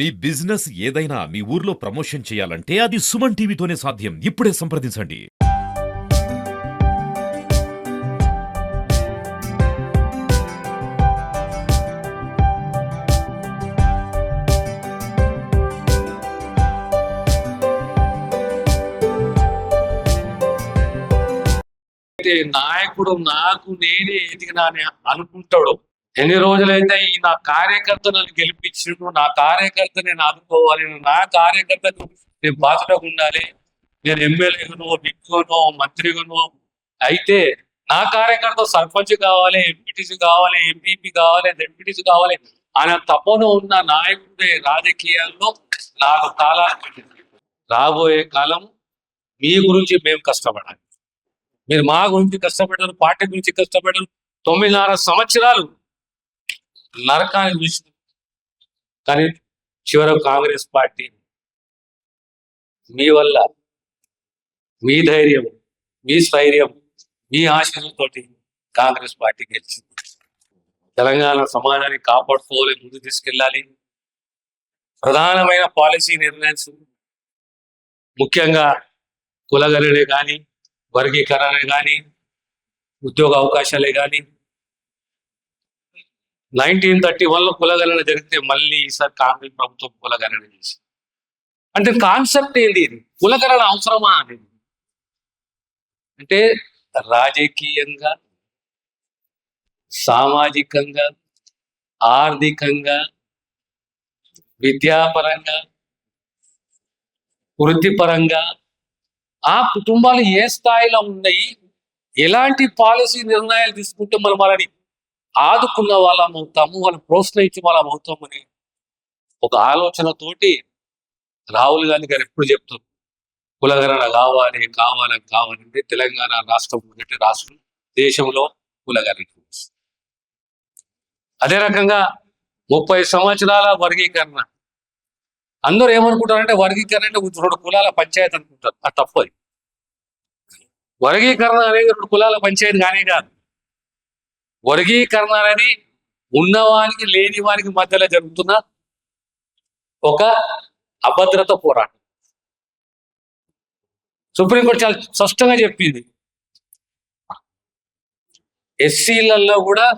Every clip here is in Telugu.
మీ బిజినెస్ ఏదైనా మీ ఊర్లో ప్రమోషన్ చేయాలంటే అది సుమన్ టీవీతోనే సాధ్యం. ఇప్పుడే సంప్రదించండి. నాయకుడు నాకు నేనే ఎదిగినా అని అనుకుంటాడు. ఎన్ని రోజులైతే ఈ నా కార్యకర్త నన్ను గెలిపించిండు నా కార్యకర్త నేను ఆదుకోవాలి నా కార్యకర్తకు నేను బాధలో ఉండాలి. నేను ఎమ్మెల్యేగానో విప్గానో మంత్రిగానో అయితే నా కార్యకర్త సర్పంచ్ కావాలి ఎంపీటీసీ కావాలి ఎంపీపీ కావాలి ఎంపీటీసీ కావాలి ఆయన తపన ఉన్న నాయకుడే రాజకీయాల్లో నాకు చాలా రాబోయే కాలం మీ గురించి మేము కష్టపడాలి. మీరు మా గురించి కష్టపడ్డారు పార్టీ గురించి కష్టపడ్డారు తొమ్మిదిన్నర సంవత్సరాలు నరకానికి పిలిచింది కానీ చివరకు కాంగ్రెస్ పార్టీ మీ వల్ల మీ ధైర్యం మీ స్థైర్యం మీ ఆశలతోటి కాంగ్రెస్ పార్టీ గెలిచింది. తెలంగాణ సమాజాన్ని కాపాడుకోవాలి ముందు తీసుకెళ్ళాలి. ప్రధానమైన పాలసీ నిర్ణయాలు ముఖ్యంగా కులగలడే కానీ వర్గీకరణ కానీ ఉద్యోగ అవకాశాలే కానీ నైన్టీన్ థర్టీ వన్లో కులగణన జరిగితే మళ్ళీ ఈసారి కాంగ్రెస్ ప్రభుత్వం కులగణన చేసి అంటే కాన్సెప్ట్ ఏంటి ఇది? కులగణన అవసరమా అనేది అంటే రాజకీయంగా సామాజికంగా ఆర్థికంగా విద్యాపరంగా వృత్తిపరంగా ఆ కుటుంబాలు ఏ స్థాయిలో ఉన్నాయి? ఎలాంటి పాలసీ నిర్ణయాలు తీసుకుంటే మనం వాళ్ళని ఆదుకున్న వాళ్ళం అవుతాము వాళ్ళని ప్రోత్సహించి వాళ్ళం అవుతామని ఒక ఆలోచనతోటి రాహుల్ గాంధీ గారు ఎప్పుడు చెప్తారు. కులగణన కావాలి కావాలని కావాలంటే తెలంగాణ రాష్ట్రం మొదటి రాష్ట్రం దేశంలో కులగణన. అదే రకంగా ముప్పై సంవత్సరాల వర్గీకరణ. అందరూ ఏమనుకుంటారంటే వర్గీకరణ అంటే రెండు కులాల పంచాయతీ అనుకుంటారు. అది తప్పది వర్గీకరణ అనేది రెండు కులాల పంచాయతీ కానే కాదు. వర్గీకరణ అనేది ఉన్నవానికి లేని వానికి మధ్యలో జరుగుతున్న ఒక అభద్రత పోరాటం. సుప్రీంకోర్టు చాలా స్పష్టంగా చెప్పింది. ఎస్సీలలో కూడా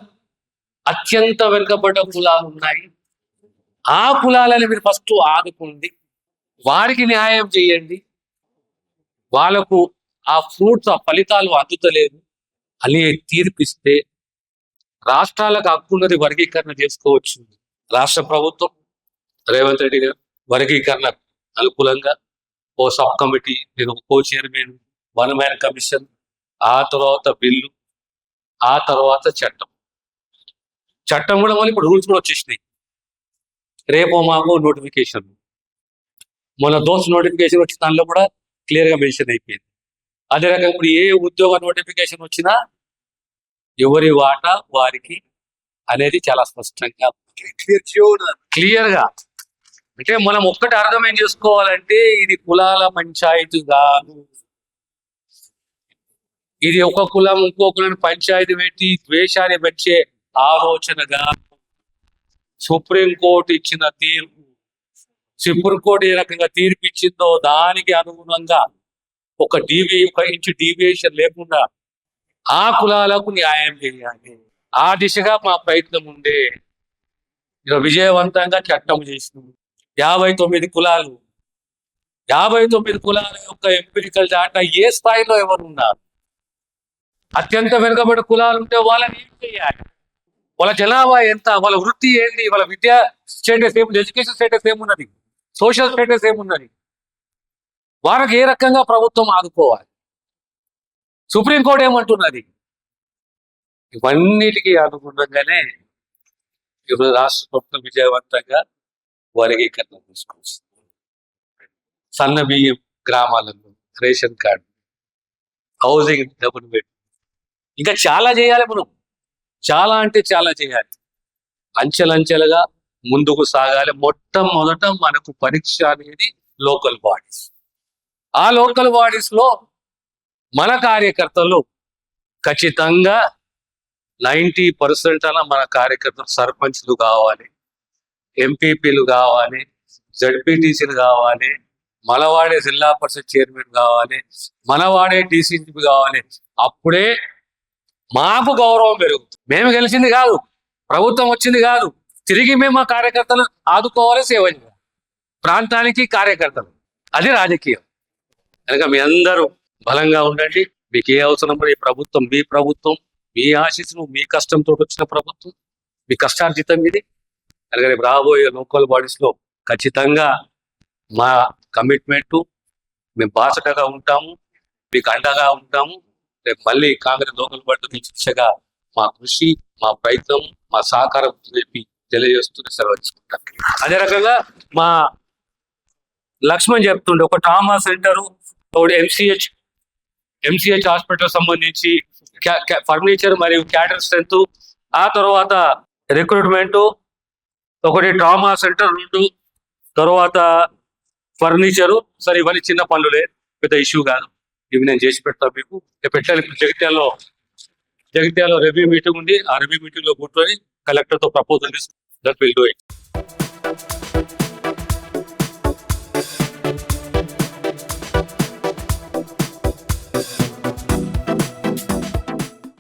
అత్యంత వెనుకబడ్డ కులాలు ఉన్నాయి. ఆ కులాలని మీరు ఫస్ట్ ఆదుకోండి. వారికి న్యాయం చేయండి. వాళ్ళకు ఆ ఫ్రూట్స్ ఆ ఫలితాలు అందుతలేదు. అని తీర్పిస్తే రాష్ట్రాలకు హక్కున్నది వర్గీకరణ చేసుకోవచ్చు. రాష్ట్ర ప్రభుత్వం రేవంత్ రెడ్డి గారు వర్గీకరణ అనుకూలంగా ఓ సబ్ కమిటీ నేను co chairman one man commission ఆ తర్వాత బిల్లు ఆ తర్వాత చట్టం. చట్టం కూడా మళ్ళీ ఇప్పుడు రూల్స్ కూడా వచ్చేసినాయి. రేపో మామో నోటిఫికేషన్. మన దోస్త్ నోటిఫికేషన్ వచ్చిన దానిలో కూడా క్లియర్గా మెన్షన్ అయిపోయింది. అదే రకంగా ఇప్పుడు ఏ ఉద్యోగ నోటిఫికేషన్ వచ్చినా ఎవరి వాటా వారికి అనేది చాలా స్పష్టంగా క్లియర్గా అంటే మనం ఒక్కటి అర్థం ఏం చేసుకోవాలంటే ఇది కులాల పంచాయతీ కాదు. ఇది ఒక కులం ఇంకో కులం పంచాయతీ పెట్టి ద్వేషాన్ని పెంచే ఆలోచనగా సుప్రీంకోర్టు ఇచ్చిన తీర్పు. సుప్రీంకోర్టు ఏ రకంగా తీర్పు ఇచ్చిందో దానికి అనుగుణంగా ఒక డీవీ ఒక ఇంచు డీవియేషన్ లేకుండా ఆ కులాలకు న్యాయం చేయాలి. ఆ దిశగా మా ప్రయత్నం ఉండే. విజయవంతంగా చట్టం చేసినాం. యాభై తొమ్మిది కులాలు. యాభై తొమ్మిది కులాల యొక్క ఎంపికల్ దాటా ఏ స్థాయిలో ఎవరు ఉన్నారు అత్యంత వెనుకబడి కులాలు ఉంటే వాళ్ళని ఏం చేయాలి? వాళ్ళ జనాభా ఎంత? వాళ్ళ వృత్తి ఏంటి వాళ్ళ విద్యా స్టేటస్ ఏముంది ఎడ్యుకేషన్ స్టేటస్ ఏమున్నది? సోషల్ స్టేటస్ ఏమున్నది? వాళ్ళకి ఏ రకంగా ప్రభుత్వం ఆదుకోవాలి? సుప్రీంకోర్టు ఏమంటున్నది? ఇవన్నిటికీ అనుగుణంగానే ఇప్పుడు రాష్ట్ర ప్రభుత్వం విజయవంతంగా వర్గీకరణ తీసుకొస్తుంది సన్న బియ్యం గ్రామాలలో ration card housing double bed ఇంకా చాలా చేయాలి మనం. చాలా అంటే చాలా చేయాలి. అంచెలంచెలుగా ముందుకు సాగాలి. మొట్టమొదట మనకు పరీక్ష అనేది లోకల్ బాడీస్. ఆ లోకల్ బాడీస్లో మన కార్యకర్తలు ఖచ్చితంగా నైంటీ పర్సెంట్ అలా మన కార్యకర్తలు సర్పంచ్లు కావాలి ఎంపీపీలు కావాలి జడ్పీటీసీలు కావాలి మనవాడే జిల్లా పరిషత్ చైర్మన్ కావాలి మనవాడే డీసీపీ కావాలి. అప్పుడే మాకు గౌరవం పెరుగుతుంది. మేము గెలిచింది కాదు ప్రభుత్వం వచ్చింది కాదు తిరిగి మేము మా కార్యకర్తలు ఆదుకోవాలి సేవ చేయాలి. ప్రాంతానికి కార్యకర్తలు. అది రాజకీయం. కనుక మీ అందరూ బలంగా ఉండండి. మీకు ఏ అవసరం ఈ ప్రభుత్వం మీ ప్రభుత్వం మీ ఆశీస్సులు మీ కష్టంతో వచ్చిన ప్రభుత్వం మీ కష్టార్జితం ఇది. అలాగే రేపు రాబోయే లోకల్ బాడీస్లో ఖచ్చితంగా మా కమిట్మెంట్ మేము బాసటగా ఉంటాము మీకు అండగా ఉంటాము. రేపు మళ్ళీ కాంగ్రెస్ లోకల్ బాడీ దిశగా మా కృషి మా ప్రయత్నం మా సహకారం చెప్పి తెలియజేస్తూ సెలవు అదే రకంగా మా లక్ష్మణ్ చెప్తుండే ఒక ట్రామా సెంటర్ ఒకటి ఎంసీహెచ్ ఎంసీహెచ్ హాస్పిటల్ సంబంధించి ఫర్నిచర్ మరియు క్యాటర్ స్ట్రెంత్ ఆ తర్వాత రిక్రూట్మెంట్ ఒకటి ట్రామా సెంటర్ రెండు తర్వాత ఫర్నిచరు. సరే ఇవన్నీ చిన్న పనులే పెద్ద ఇష్యూ కాదు. ఇవి నేను చేసి పెడతాను మీకు. పెట్టాను పెట్టాలి జగిత్యాలలో జగిత్యాలలో రివ్యూ మీటింగ్ ఉంది. ఆ రివ్యూ మీటింగ్లో కూర్చొని కలెక్టర్తో proposal that will do it.